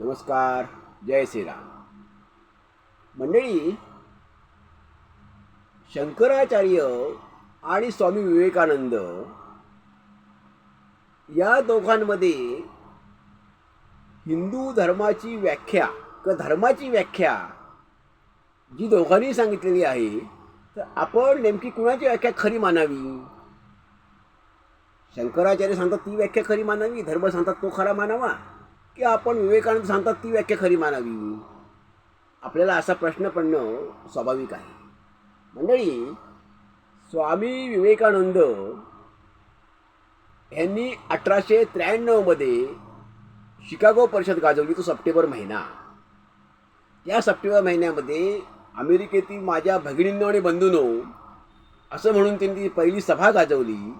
नमस्कार जय श्रीराम. मंडळी शंकराचार्य आणि स्वामी विवेकानंद या दोघांमध्ये हिंदू धर्माची व्याख्या किंवा धर्माची व्याख्या जी दोघांनी सांगितलेली आहे तर आपण नेमकी कुणाची व्याख्या खरी मानावी? शंकराचार्य सांगतात ती व्याख्या खरी मानावी धर्म सांगतात तो खरा मानावा? की आपण विवेकानंद सांगतात ती व्याख्या खरी मानावी. आपल्याला असा प्रश्न पडणं स्वाभाविक आहे. मंडळी स्वामी विवेकानंद यांनी अठराशे त्र्याण्णवमध्ये शिकागो परिषद गाजवली तो सप्टेंबर महिना. या सप्टेंबर महिन्यामध्ये अमेरिकेतील माझ्या भगिनींनो आणि बंधूंनो असं म्हणून त्यांनी ती पहिली सभा गाजवली.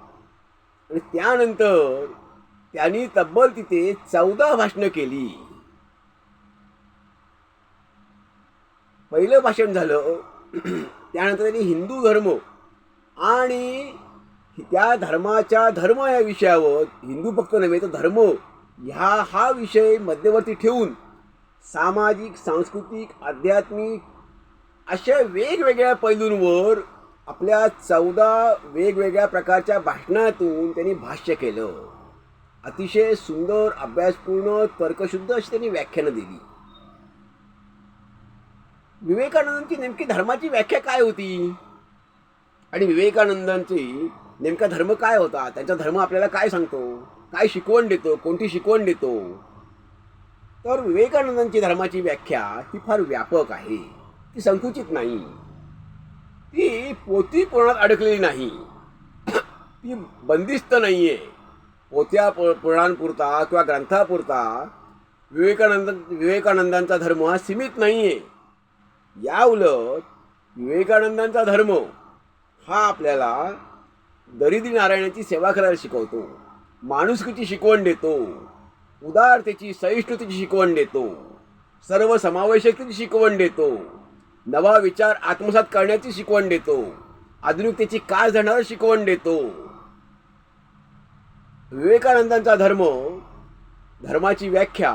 आणि त्यानंतर त्यांनी तब्बल तिथे चौदा भाषणं केली. पहिलं भाषण झालं त्यानंतर त्यांनी हिंदू धर्म आणि त्या धर्माच्या धर्म या विषयावर हिंदू फक्त नव्हे तर धर्म ह्या हा विषय मध्यवर्ती ठेवून सामाजिक सांस्कृतिक आध्यात्मिक अशा वेगवेगळ्या पैलूंवर आपल्या चौदा वेगवेगळ्या प्रकारच्या भाषणातून त्यांनी भाष्य केलं. अतिशय सुंदर अभ्यासपूर्ण तर्कशुद्ध अशी त्यांनी व्याख्यानं दिली. विवेकानंदांची नेमकी धर्माची व्याख्या काय होती? आणि विवेकानंदांची नेमका धर्म काय होता? त्यांचा धर्म आपल्याला काय सांगतो? काय शिकवण देतो? कोणती शिकवण देतो? तर विवेकानंदांची धर्माची व्याख्या ही फार व्यापक आहे. ती संकुचित नाही. ती पोती कोणात अडकलेली नाही. ती बंदिस्त नाही आहे पोत्या प पुराणांपुरता किंवा ग्रंथापुरता विवेकानंद विवेकानंदांचा धर्म हा सीमित नाही आहे या उलट विवेकानंदांचा धर्म हा आपल्याला दरिद्री नारायणाची सेवा करायला शिकवतो माणुसकीची शिकवण देतो उदारतेची सहिष्णुतेची शिकवण देतो सर्व समावेशकतेची शिकवण देतो नवा विचार आत्मसात करण्याची शिकवण देतो आधुनिकतेची काळ जाणार शिकवण देतो. विवेकानंदांचा धर्म धर्माची व्याख्या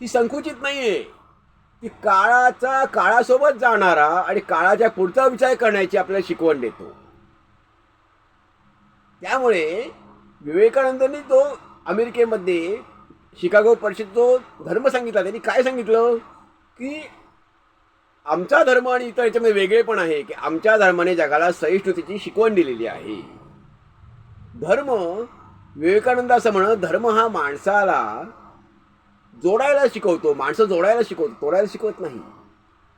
ही संकुचित नाही आहे ती काळाचा काळासोबत जाणारा आणि काळाच्या पुढचा विचार करण्याची आपल्याला शिकवण देतो. त्यामुळे विवेकानंदांनी तो अमेरिकेमध्ये शिकागो परिषद जो धर्म सांगितला. त्यांनी काय सांगितलं? की आमचा धर्म आणि इतर याच्यामध्ये वेगळेपण आहे की आमच्या धर्माने जगाला सहिष्णुतेची शिकवण दिलेली आहे. धर्म विवेकानंद असं म्हणत धर्म हा माणसाला जोडायला शिकवतो. माणसं जोडायला शिकवतो. तोडायला शिकवत नाही.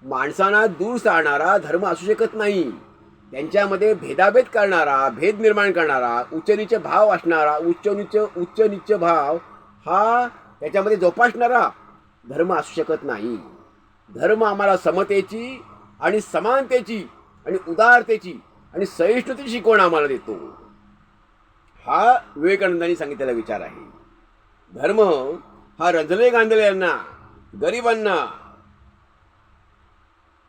माणसांना दूर सारणारा धर्म असू शकत नाही. त्यांच्यामध्ये भेदाभेद करणारा भेद निर्माण करणारा उच्च नीच भाव असणारा उच्च नीच उच्च नीच भाव हा त्याच्यामध्ये जोपासणारा धर्म असू शकत नाही. धर्म आम्हाला समतेची आणि समानतेची आणि उदारतेची आणि सहिष्णुतेची शिकवण आम्हाला देतो. हा विवेकानंदांनी सांगितलेला विचार आहे. धर्म हा रंजले गांधले यांना गरिबांना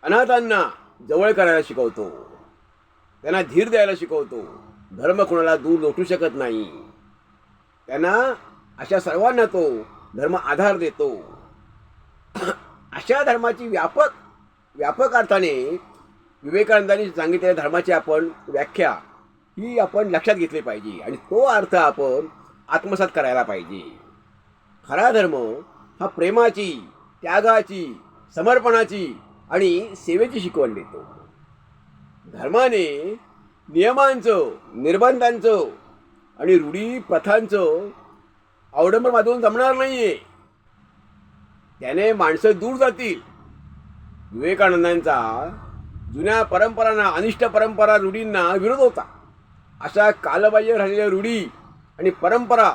अनाथांना जवळ करायला शिकवतो. त्यांना धीर द्यायला शिकवतो. धर्म कोणाला दूर लोटू शकत नाही. त्यांना अशा सर्वांना तो धर्म आधार देतो. अशा धर्माची व्यापक व्यापक अर्थाने विवेकानंदांनी सांगितलेल्या धर्माची आपण व्याख्या ही आपण लक्षात घेतली पाहिजे आणि तो अर्थ आपण आत्मसात करायला पाहिजे. खरा धर्म हा प्रेमाची त्यागाची समर्पणाची आणि सेवेची शिकवण देतो. धर्माने नियमांचं निर्बंधांचं आणि रूढी प्रथांचं अवडंबर माधून जमणार नाही आहे त्याने माणसं दूर जातील. विवेकानंदांचा जुन्या परंपरांना अनिष्ट परंपरा रूढींना विरोध होता. अशा कालबाह्य राहिलेल्या रूढी आणि परंपरा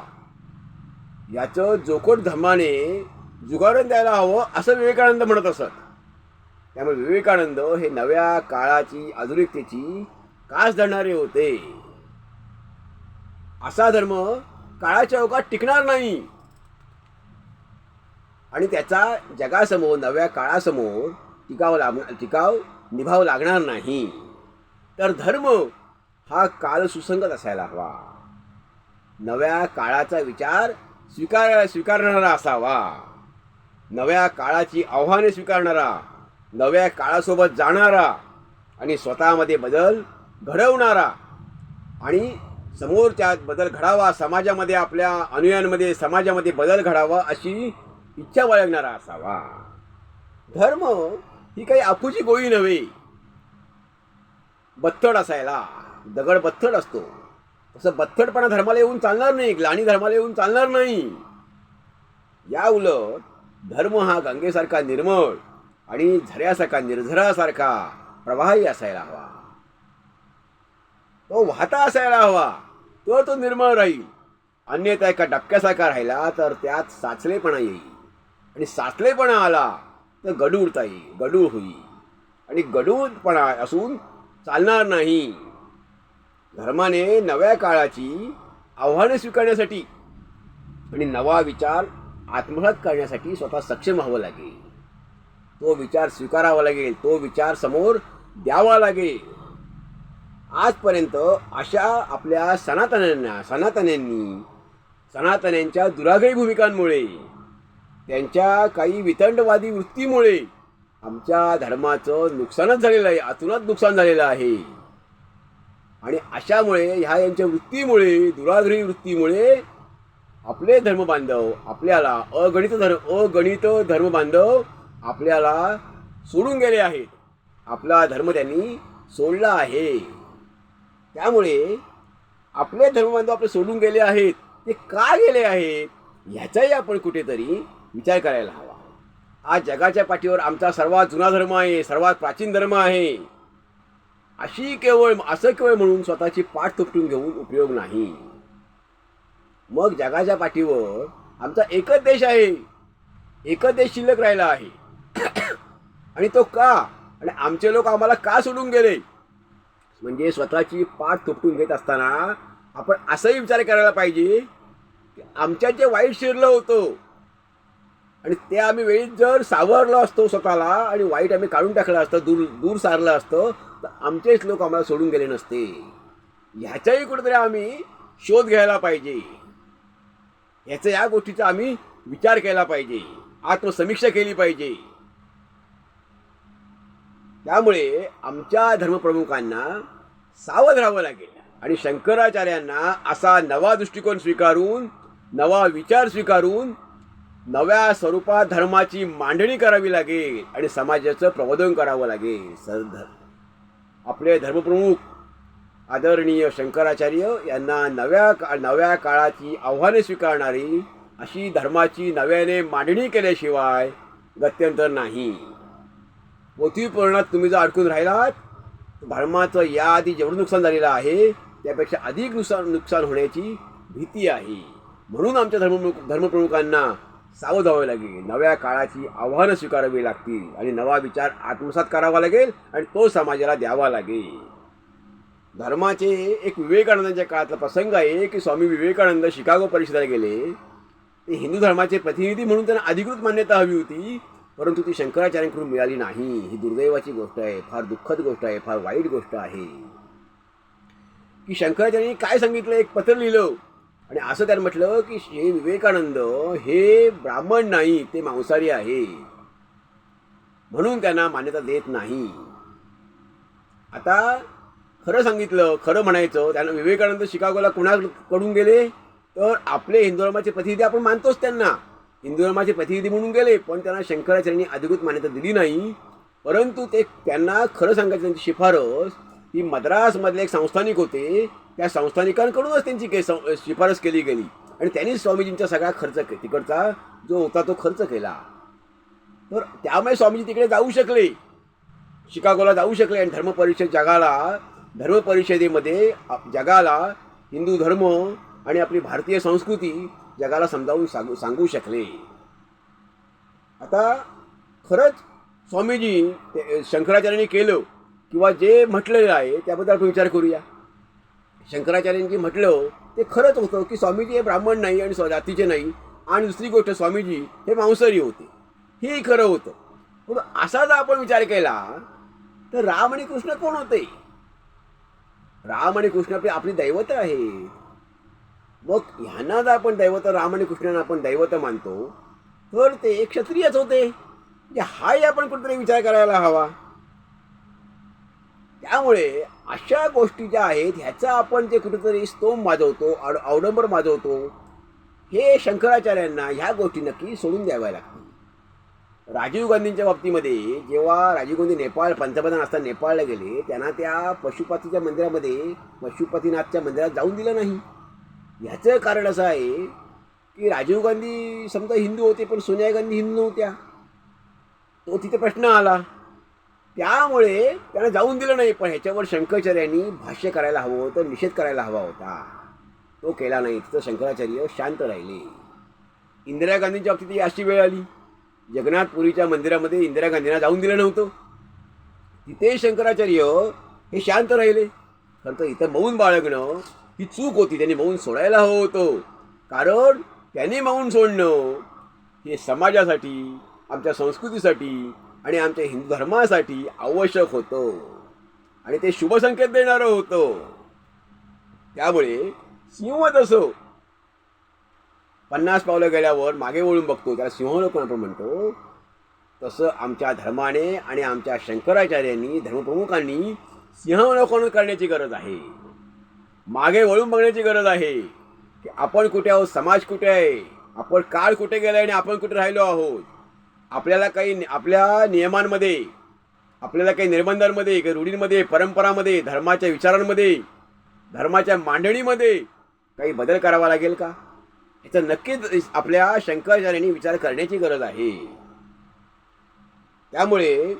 याचं जोकोट धर्माने जुगारून द्यायला हवं असं विवेकानंद म्हणत असत. त्यामुळे विवेकानंद हे नव्या काळाची आधुनिकतेची कास धरणारे होते. असा धर्म काळाच्या ओकात टिकणार नाही. आणि त्याचा जगासमोर नव्या काळासमोर टिकाव लाग टिकाव निभाव लागणार नाही. तर धर्म हा काल सुसंगत असायला हवा. नव्या काळाचा विचार स्वीकार स्वीकारणारा असावा. नव्या काळाची आव्हाने स्वीकारणारा नव्या काळासोबत जाणारा आणि स्वतःमध्ये बदल घडवणारा आणि समोरच्या बदल घडावा समाजामध्ये आपल्या अनुयांमध्ये समाजामध्ये बदल घडावा अशी इच्छा बाळगणारा असावा. धर्म ही काही आपूची गोळी नव्हे. बत्तड असायला. दगड बत्थड असतो. तसं बत्थडपणा धर्माला येऊन चालणार नाही ग्लानी धर्माला येऊन चालणार नाही. या उलट धर्म हा गंगेसारखा निर्मळ आणि झऱ्यासारखा निर्झरासारखा प्रवाही असायला हवा. तो वाहता असायला हवा तो तो निर्मळ राहील. अन्यथा एका डबक्यासारखा राहिला तर त्यात साचलेपणा येईल. आणि साचलेपणा आला तर गडूळता येईल गडूळ होईल. आणि गडूळपणा असून चालणार नाही. धर्माने नव्या काळाची आव्हाने स्वीकारण्यासाठी आणि नवा विचार आत्मसात करण्यासाठी स्वतः सक्षम व्हावं लागेल. तो विचार स्वीकारावा लागेल तो विचार समोर द्यावा लागेल. आजपर्यंत अशा आपल्या सनातन्यांना सनातन्यांनी सनातन्यांच्या दुराग्रही भूमिकांमुळे त्यांच्या काही वितंडवादी वृत्तीमुळे आमच्या धर्माचं नुकसानच झालेलं आहे आतूनच नुकसान झालेलं आहे. आणि अशामुळे ह्या यांच्या वृत्तीमुळे दुराग्रही वृत्तीमुळे आपले धर्मबांधव आपल्याला अगणित धर्म अगणित धर्मबांधव आपल्याला सोडून गेले आहेत. आपला धर्म त्यांनी सोडला आहे. त्यामुळे आपले धर्मबांधव आपले सोडून गेले आहेत. ते का गेले आहेत? ह्याचाही आपण कुठेतरी विचार करायला हवा. आज जगाच्या पाठीवर आमचा सर्वात जुना धर्म आहे सर्वात प्राचीन धर्म आहे. अशी केवळ असं केवळ म्हणून स्वतःची पाठ तुपटून घेऊन उपयोग नाही. मग जगाच्या पाठीवर आमचा एकच देश आहे. एकच देश शिल्लक राहिला आहे. आणि तो का? आणि आमचे लोक आम्हाला का सोडून गेले? म्हणजे स्वतःची पाठ तुपटून घेत असताना आपण असाही विचार करायला पाहिजे की आमच्यात जे वाईट शिरलं होतं आणि ते आम्ही वेळीत जर सावरलो असतो स्वतःला आणि वाईट आम्ही काढून टाकलं असतं दूर दूर सारलं असतं तर आमचेच लोक आम्हाला सोडून गेले नसते. ह्याच्याही कुठेतरी आम्ही शोध घ्यायला पाहिजे. ह्याचा या गोष्टीचा आम्ही विचार केला पाहिजे. आत्मसमीक्षा केली पाहिजे. त्यामुळे आमच्या धर्मप्रमुखांना सावध राहावं लागेल. आणि शंकराचार्यांना असा नवा दृष्टिकोन स्वीकारून नवा विचार स्वीकारून नव्या स्वरूपात धर्माची मांडणी करावी लागेल आणि समाजाचं प्रबोधन करावं लागेल. सर आपले धर्मप्रमुख आदरणीय शंकराचार्य यांना नव्या का नव्या काळाची आव्हाने स्वीकारणारी अशी धर्माची नव्याने मांडणी केल्याशिवाय गत्यंतर नाही. पोथी पुराणात तुम्ही जर अडकून राहिलात धर्माचं याआधी जेवढं नुकसान झालेलं आहे त्यापेक्षा अधिक नुकसान नुकसान होण्याची भीती आहे. म्हणून आमच्या धर्मप्रमुख धर्मप्रमुखांना सावध व्हावे लागेल. नव्या काळाची आव्हानं स्वीकारावी लागतील आणि नवा विचार आत्मसात करावा लागेल आणि तो समाजाला द्यावा लागेल. धर्माचे एक विवेकानंदांच्या काळातला प्रसंग आहे की स्वामी विवेकानंद शिकागो परिषदेला गेले. ते हिंदू धर्माचे प्रतिनिधी म्हणून त्यांना अधिकृत मान्यता हवी होती परंतु ती शंकराचार्यांकडून मिळाली नाही. ही दुर्दैवाची गोष्ट आहे फार दुःखद गोष्ट आहे फार वाईट गोष्ट आहे. की शंकराचार्यांनी काय सांगितलं? एक पत्र लिहिलं. आणि असं त्यानं म्हटलं की हे विवेकानंद हे ब्राह्मण नाही ते मांसाहारी आहे. म्हणून त्यांना मान्यता देत नाही. आता खरं सांगितलं खरं म्हणायचं त्यांना विवेकानंद शिकागोला कुणाकडून गेले? तर आपले हिंदू धर्माचे प्रतिनिधी आपण मानतोच त्यांना. हिंदू धर्माचे प्रतिनिधी म्हणून गेले पण त्यांना शंकराचार्यांनी अधिकृत मान्यता दिली नाही. परंतु ते त्यांना खरं सांगायचं त्यांची शिफारस ही मद्रासमधले एक संस्थानिक होते. त्या संस्थानिकांकडूनच त्यांची काही शिफारस केली गेली. आणि त्यांनीच स्वामीजींचा सगळा खर्च के तिकडचा जो होता तो खर्च केला. तर त्यामुळे स्वामीजी तिकडे जाऊ शकले. शिकागोला जाऊ शकले आणि धर्मपरिषद जगाला धर्मपरिषदेमध्ये जगाला हिंदू धर्म आणि आपली भारतीय संस्कृती जगाला समजावून सांगू सांगू शकले. आता खरंच स्वामीजी शंकराचार्यांनी केलं. किंवा जे म्हटलेलं आहे त्याबद्दल आपण विचार करूया. शंकराचार्यांनी म्हटलं हो, ते खरंच होतं की स्वामीजी हे ब्राह्मण नाही आणि स्व- जातीचे नाही. आणि दुसरी गोष्ट स्वामीजी हे मांसाहारी होते. हेही खरं होतं. पण असा जर आपण विचार केला तर राम आणि कृष्ण कोण होते? राम आणि कृष्ण आपली आपली दैवत आहे मग ह्यांना जर आपण दैवत राम आणि कृष्णांना आपण दैवत मानतो तर ते क्षत्रियच होते. म्हणजे हाही आपण कुठेतरी विचार करायला हवा. त्यामुळे अशा गोष्टी ज्या आहेत ह्याचा आपण जे कुठेतरी स्तोम माजवतो आड अवडंबर माजवतो हे शंकराचार्यांना ह्या गोष्टी नक्की सोडून द्याव्या लागतील. राजीव गांधींच्या बाबतीमध्ये जेव्हा राजीव गांधी नेपाळ पंतप्रधान असताना नेपाळला गेले त्यांना त्या पशुपतीच्या मंदिरामध्ये पशुपतीनाथच्या मंदिरात जाऊन दिलं नाही. ह्याचं कारण असं आहे की राजीव गांधी समजा हिंदू होते पण सोनिया गांधी हिंदू नव्हत्या. तो तिथे प्रश्न आला. त्यामुळे त्याला जाऊन दिलं नाही पण ह्याच्यावर शंकराचार्यांनी भाष्य करायला हवं होतं निषेध करायला हवा होता. तो केला नाही तिथं शंकराचार्य शांत राहिले. इंदिरा गांधींच्या बाबतीत ही अशी वेळ आली. जगन्नाथपुरीच्या मंदिरामध्ये इंदिरा गांधींना जाऊन दिलं नव्हतं. तिथे शंकराचार्य हे शांत राहिले. खरं तर इथं मौन बाळगणं ही चूक होती त्यांनी मौन सोडायला हवं होतं. कारण त्यांनी मौन सोडणं हे समाजासाठी आमच्या संस्कृतीसाठी आणि आमच्या हिंदू धर्मासाठी आवश्यक होतं. आणि ते शुभ संकेत देणारं होतं. त्यामुळे सिंह असो पन्नास पावलं गेल्यावर मागे वळून बघतो त्याला सिंहलोकन आपण म्हणतो? तसं आमच्या धर्माने आणि आमच्या शंकराचार्यांनी धर्मप्रमुखांनी सिंहावलोकन करण्याची गरज आहे? मागे वळून बघण्याची गरज आहे की आपण कुठे आहोत? समाज कुठे आहे? आपण काळ कुठे गेला आणि आपण कुठे राहिलो आहोत? आपल्याला काही आपल्या नियमांमध्ये आपल्याला काही निर्बंधांमध्ये काही रूढींमध्ये परंपरामध्ये धर्माच्या विचारांमध्ये धर्माच्या मांडणीमध्ये काही बदल करावा लागेल का? याचा नक्कीच आपल्या शंकराचार्यांनी विचार करण्याची गरज आहे. त्यामुळे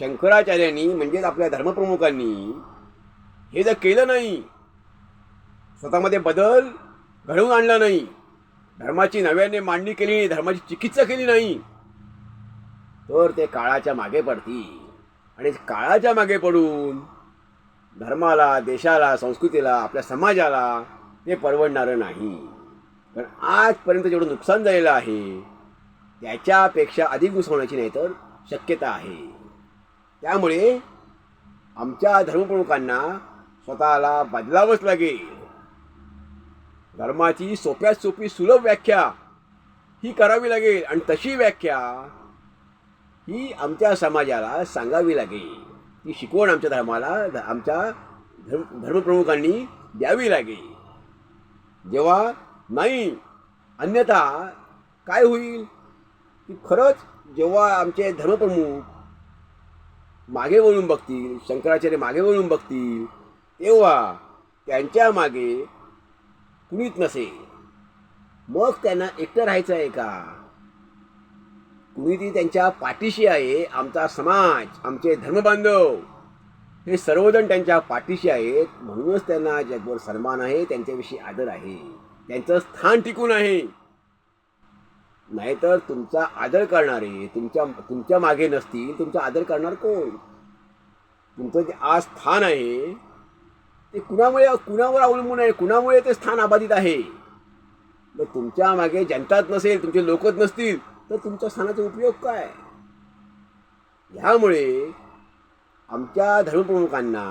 शंकराचार्यांनी म्हणजेच आपल्या धर्मप्रमुखांनी हे जर केलं नाही स्वतःमध्ये बदल घडवून आणला नाही धर्माची नव्याने मांडणी केली नाही धर्माची चिकित्सा केली नाही तर ते काळाच्या मागे पडतील. आणि काळाच्या मागे पडून धर्माला देशाला संस्कृतीला आपल्या समाजाला ते परवडणारं नाही. कारण आजपर्यंत जेवढं नुकसान झालेलं आहे त्याच्यापेक्षा अधिक घुसवण्याची होण्याची नाही तर शक्यता आहे. त्यामुळे आमच्या धर्मप्रमुखांना स्वतःला बदलावंच लागेल. धर्माची सोप्यात सोपी सुलभ व्याख्या ही करावी लागेल आणि तशी व्याख्या ही आमच्या समाजाला सांगावी लागेल. ती शिकवण आमच्या धर्माला आमच्या धर्म धर्मप्रमुखांनी द्यावी लागेल. जेव्हा नाही अन्यथा काय होईल? की खरंच जेव्हा आमचे धर्मप्रमुख मागे वळून बघतील शंकराचार्य मागे वळून बघतील तेव्हा त्यांच्या मागे कुणीच नसेल. मग त्यांना एकटं राहायचं आहे का? कुणीतरी त्यांच्या पाठीशी आहे आमचा समाज आमचे धर्मबांधव. हे सर्वजण त्यांच्या पाठीशी आहेत म्हणूनच त्यांना जगभर सन्मान आहे त्यांच्याविषयी आदर आहे. त्यांचं स्थान टिकून आहे. नाहीतर तुमचा आदर करणारे तुमच्या तुमच्या मागे नसतील तुमचा आदर करणार कोण? तुमचं जे आज स्थान आहे ते कुणामुळे कुणावर अवलंबून आहे? कुणामुळे ते स्थान अबाधित आहे? मग तुमच्या मागे जनताच नसेल तुमचे लोकच नसतील तर तुमच्या स्थानाचा उपयोग काय? ह्यामुळे आमच्या धर्मप्रमुखांना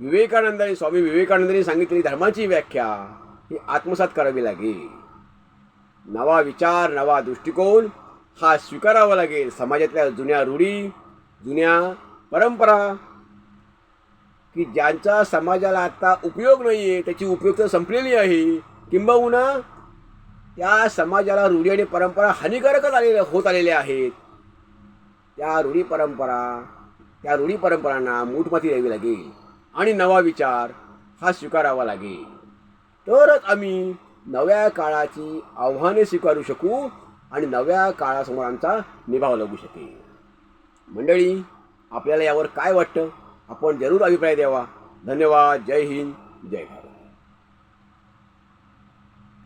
विवेकानंदांनी स्वामी विवेकानंदांनी सांगितलेली धर्माची व्याख्या ही आत्मसात करावी लागेल. नवा विचार नवा दृष्टिकोन हा स्वीकारावा लागेल. समाजातल्या जुन्या रूढी जुन्या परंपरा की ज्यांचा समाजाला आता उपयोग नाही आहे त्याची उपयुक्तता संपलेली आहे किंबहुना त्या समाजाला रूढी आणि परंपरा हानिकारकच आलेल्या होत आलेल्या आहेत. त्या रूढी परंपरा त्या रूढी परंपरांना मूठमाती द्यावी लागेल आणि नवा विचार हा स्वीकारावा लागेल. तरच आम्ही नव्या काळाची आव्हाने स्वीकारू शकू आणि नव्या काळासमोर आमचा निभाव लागू शकेल. मंडळी आपल्याला यावर काय वाटतं? आपण जरूर अभिप्राय द्यावा. धन्यवाद. जय हिंद. जय भारत.